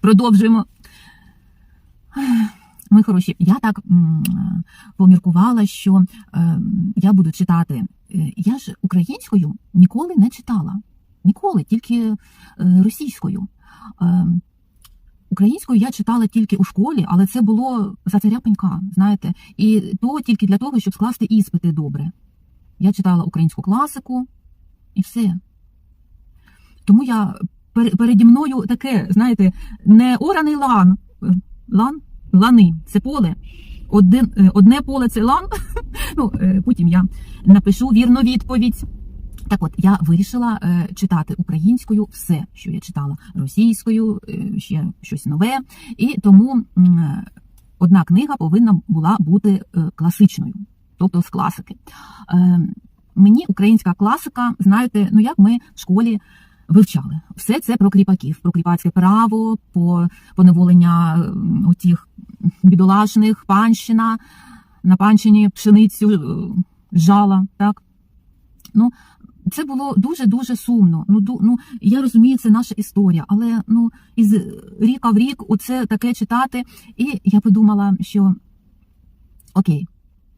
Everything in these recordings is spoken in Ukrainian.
продовжуємо. Мої хороші, я так поміркувала, що е, я буду читати. Е, Я ж українською ніколи не читала. Ніколи, тільки е, російською. Українською я читала тільки у школі, але це було за царя пенька, знаєте, і то тільки для того, щоб скласти іспити добре. Я читала українську класику і все. Тому я переді мною таке, знаєте, не ораний лан. Лан? Лани це поле. Один, е, одне поле це лан. Ну, е, потім я напишу вірну відповідь. Так от, я вирішила е, читати українською все, що я читала російською, ще щось нове. І тому одна книга повинна була бути класичною, тобто з класики. Мені українська класика, знаєте, ну як ми в школі вивчали. Все це про кріпаків, про кріпацьке право, по поневолення отіх бідолашних, панщина, на панщині пшеницю е, жала, так? Ну, це було дуже дуже сумно. Ну, ду, ну я розумію, це наша історія, але ну із ріка в рік оце таке читати. І я подумала, що окей,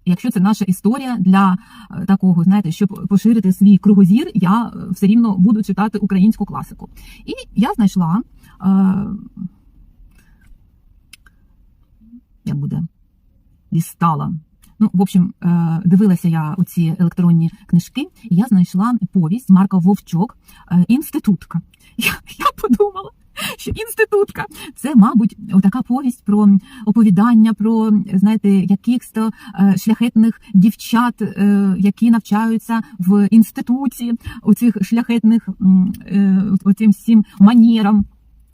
якщо це наша історія для е, такого, знаєте, щоб поширити свій кругозір, я е, все рівно буду читати українську класику. І я знайшла. Е, як буде? Дістала. Ну, в общем, е, дивилася я у ці електронні книжки, і я знайшла повість Марка Вовчок Інститутка. Я, я подумала, що інститутка це, мабуть, така повість про оповідання про знаєте, якихось е, шляхетних дівчат, е, які навчаються в інституті у цих шляхетних е, оцим всім манірам.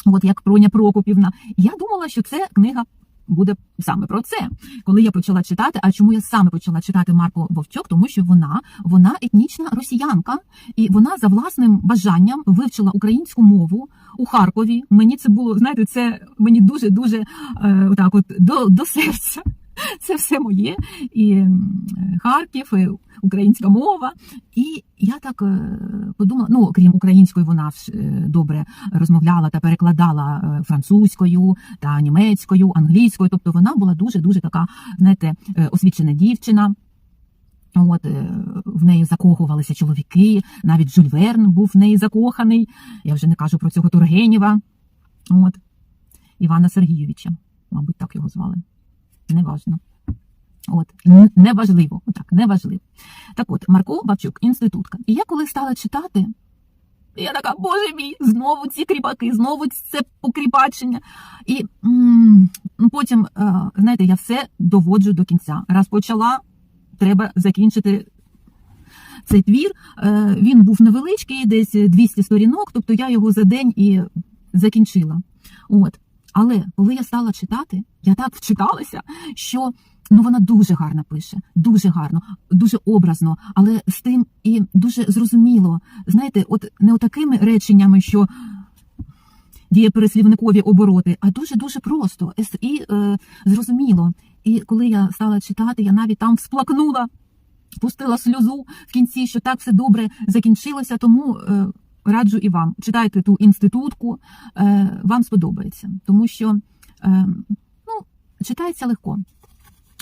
От як Проня Прокопівна. Я думала, що це книга буде саме про це. Коли я почала читати, а чому я саме почала читати Марко Вовчок? Тому що вона, вона етнічна росіянка, і вона за власним бажанням вивчила українську мову у Харкові. Мені це було, знаєте, це мені дуже дуже е, так, от до, до серця. Це все моє, і Харків, і українська мова. І я так е, подумала: ну, крім української, вона е, добре розмовляла та перекладала е, французькою та німецькою, англійською. Тобто вона була дуже дуже така, знаєте, освічена дівчина. От в неї закохувалися чоловіки, навіть Жюль Верн був в неї закоханий. Я вже не кажу про цього Тургенєва. От Івана Сергійовича, мабуть, так його звали. Неважно. От, неважливо, отак, неважливо. Так от, Марко Бабчук, інститутка. І я коли стала читати, я така, боже мій, знову ці кріпаки, знову це покріпачення. І м, потім, е, знаєте, я все доводжу до кінця. Раз почала, треба закінчити цей твір. Е, Він був невеличкий, десь 200 сторінок, тобто я його за день і закінчила. От. Але коли я стала читати, я так вчиталася, що ну вона дуже гарно пише, дуже гарно, дуже образно, але з тим і дуже зрозуміло. Знаєте, от не отакими реченнями, що дієпереслівникові обороти, а дуже дуже просто і е, зрозуміло. І коли я стала читати, я навіть там всплакнула, пустила сльозу в кінці, що так все добре закінчилося. Тому е, раджу і вам читайте ту інститутку, е, вам сподобається, тому що е, ну, читається легко.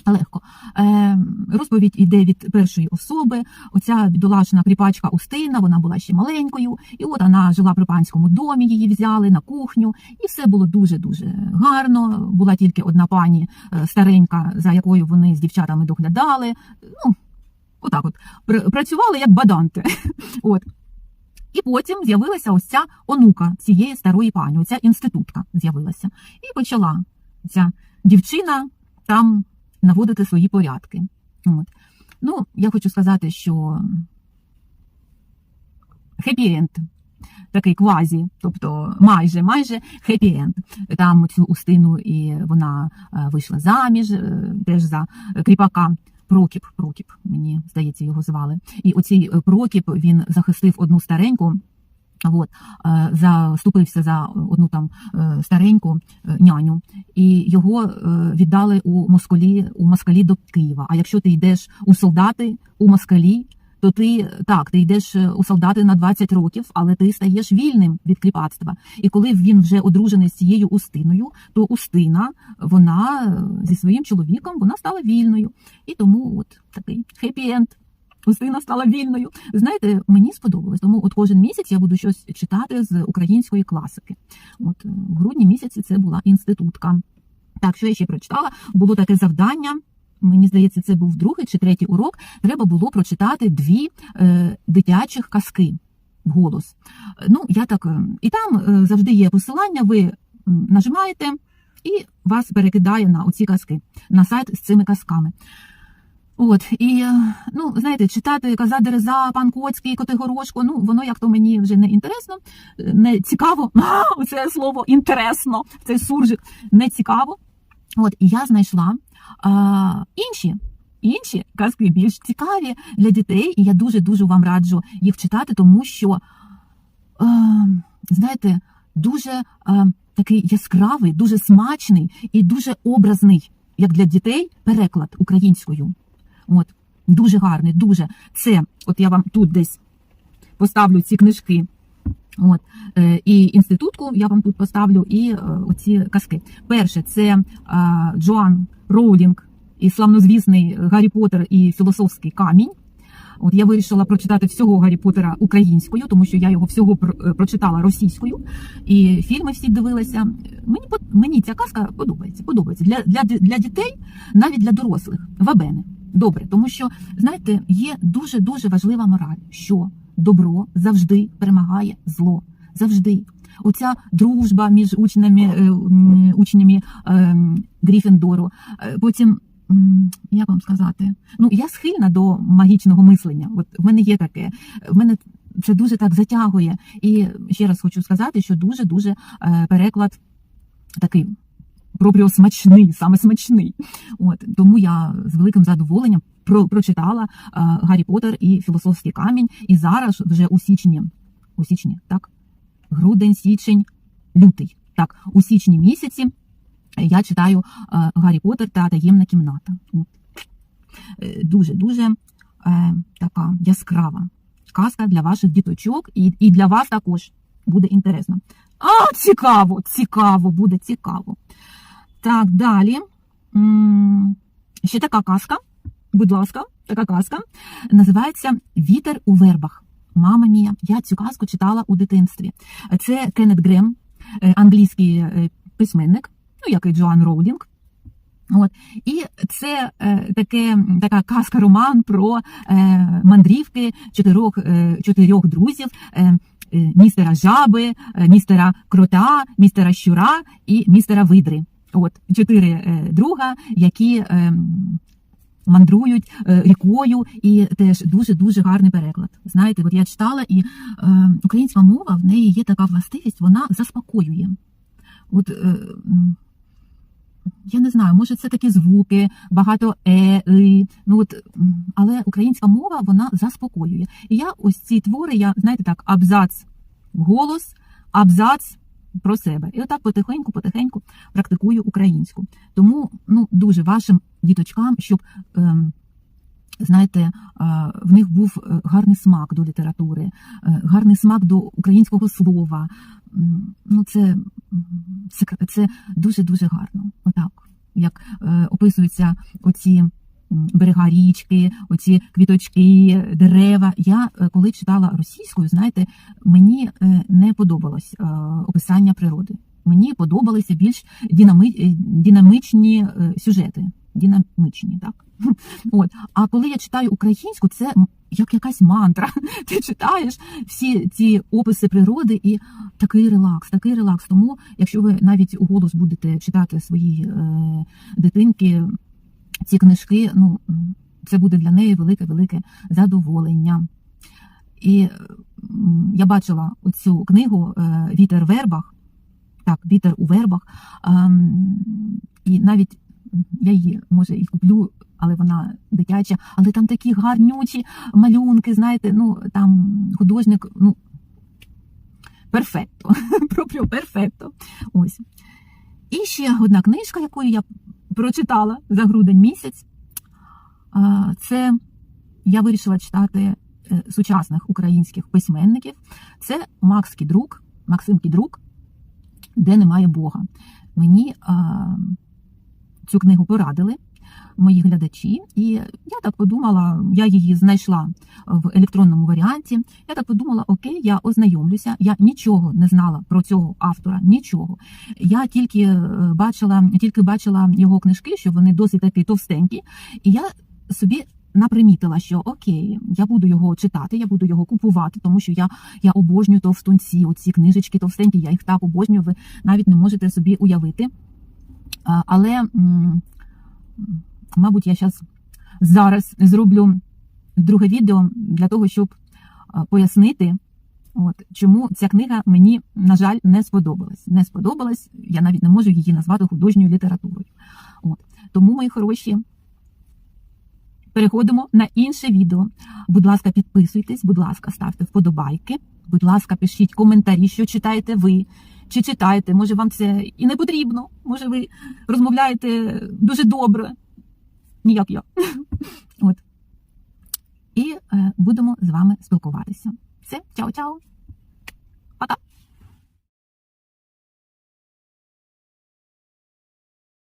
Легко. Е, розповідь іде від першої особи. Оця бідолашна кріпачка Устина, вона була ще маленькою, і от вона жила при панському домі, її взяли на кухню, і все було дуже-дуже гарно. Була тільки одна пані старенька, за якою вони з дівчатами доглядали. Ну, отак от. Пр- Працювали як баданти. От. І потім з'явилася ось ця онука цієї старої пані, оця інститутка з'явилася. І почала ця дівчина там наводити свої порядки. От. Ну, я хочу сказати, що хеппі-енд, такий квазі, тобто майже, майже хеппі-енд. Там цю устину і вона е, вийшла заміж, е, теж за кріпака. Прокіп, Прокіп, мені здається, його звали. І оцей е, Прокіп він захистив одну стареньку. От, е, заступився за одну там е, стареньку няню, і його віддали у москалі у москалі до Києва. А якщо ти йдеш у солдати у москалі, то то ти так, ти йдеш е, у солдати на 20 років, але ти стаєш вільним від кріпацтва. І коли він вже одружений з цією Устиною, то Устина, вона е, зі своїм чоловіком, вона стала вільною. І тому от такий хеппі-енд. Устина стала вільною. Знаєте, мені сподобалось. Тому от кожен місяць я буду щось читати з української класики. От е, в грудні місяці це була інститутка. Так, що я ще прочитала? Було таке завдання. Мені здається, це був другий чи третій урок. Треба було прочитати дві е, дитячих казки вголос. Е, Ну, я так, е, і там е, завжди є посилання, ви нажимаєте і вас перекидає на оці казки, на сайт з цими казками. От, і, е, ну, знаєте, читати Каза Дереза, пан Коцький, Котигорошко, ну, воно як то мені вже не інтересно, не цікаво. Це слово інтересно, цей суржик не цікаво. От, і я знайшла а, інші. Інші казки більш цікаві для дітей, і я дуже-дуже вам раджу їх читати, тому що, е, знаєте, дуже е, такий яскравий, дуже смачний і дуже образний, як для дітей, переклад українською. От, дуже гарний, дуже. Це, от я вам тут десь поставлю ці книжки. От, е, і інститутку я вам тут поставлю, і е, оці казки. Перше, це е, Джоан Роулінг і славнозвісний Гаррі Поттер і філософський камінь. От я вирішила прочитати всього Гаррі Поттера українською, тому що я його всього пр- прочитала російською, і фільми всі дивилася. Мені мені ця казка подобається. Подобається для, для, для дітей, навіть для дорослих. Вабене. Добре, тому що знаєте, є дуже дуже важлива мораль, що добро завжди перемагає зло. Завжди. Оця дружба між учнями, е, учнями е, Гріфіндору. Е, Потім, як вам сказати, ну я схильна до магічного мислення. От в мене є таке. В мене це дуже так затягує. І ще раз хочу сказати, що дуже дуже переклад такий пропріо смачний, саме смачний. От тому я з великим задоволенням про, прочитала е, Гаррі Поттер і філософський камінь. І зараз вже у січні, у січні, так, грудень, січень, лютий. Так, у січні місяці я читаю е, Гаррі Поттер та таємна кімната. Е, Дуже дуже е, така яскрава казка для ваших діточок, і, і для вас також буде інтересно. А, цікаво, цікаво, буде цікаво. Так, далі. Ще така казка, будь ласка, така казка. Називається Вітер у вербах. Мама мія, я цю казку читала у дитинстві. Це Кеннет Грем, е, англійський е, письменник, ну як і Джоан Роулінг. От. І це е, таке, така казка-роман про е, мандрівки чотирьох, е, чотирьох друзів. Е, е, Містера Жаби, е, містера Крота, містера Щура і містера Видри. От чотири е, друга, які е, мандрують е, рікою, і теж дуже дуже гарний переклад. Знаєте, от я читала, і е, українська мова в неї є така властивість, вона заспокоює. От, е, я не знаю, може це такі звуки, багато е, и, ну от, але українська мова вона заспокоює. І я ось ці твори, я знаєте так, абзац голос, абзац про себе. І отак потихеньку, потихеньку практикую українську. Тому ну дуже вашим діточкам, щоб. Ем, Знаєте, е, в них був е, гарний смак до літератури, е, гарний смак до українського слова. Ну, це, це, дуже дуже гарно. Отак, як описуються оці берега річки, оці квіточки, дерева. Я е, коли читала російською, знаєте, мені е, не подобалось е, описання природи. Мені подобалися більш динами, динамичні сюжети. Динамичні, так? От. А коли я читаю українську, це як якась мантра. Ти читаєш всі ці описи природи і такий релакс, такий релакс. Тому, якщо ви навіть у голос будете читати своїй е, дитинки ці книжки, ну це буде для неї велике-велике задоволення. І я бачила оцю книгу е, Вітер в вербах. Так, вітер у вербах. Ем, і навіть я її може і куплю, але вона дитяча. Але там такі гарнючі малюнки, знаєте, ну там художник, ну перфекто. Пропрю перфекто. Ось. І ще одна книжка, яку я прочитала за грудень місяць. Це я вирішила читати е, сучасних українських письменників це Макс Кідрук, Максим Кідрук, де немає Бога. Мені цю книгу порадили мої глядачі, і я так подумала, я її знайшла в електронному варіанті. Я так подумала, окей, я ознайомлюся. Я нічого не знала про цього автора, нічого. Я тільки е, бачила, тільки бачила його книжки, що вони досить такі товстенькі, і я собі. Напримітила, що окей, я буду його читати, я буду його купувати, тому що я, я обожнюю товстунці, оці книжечки товстенькі, я їх так обожнюю, ви навіть не можете собі уявити. Але, мабуть, я зараз зараз зроблю друге відео для того, щоб пояснити, от, чому ця книга мені, на жаль, не сподобалась. Не сподобалась, я навіть не можу її назвати художньою літературою. От. Тому, мої хороші, переходимо на інше відео. Будь ласка, підписуйтесь, будь ласка, ставте вподобайки. Будь ласка, пишіть коментарі, що читаєте ви, чи читаєте. Може, вам це і не потрібно, може, ви розмовляєте дуже добре, ніяк я. От. І е, будемо з вами спілкуватися. Все, чао-чао!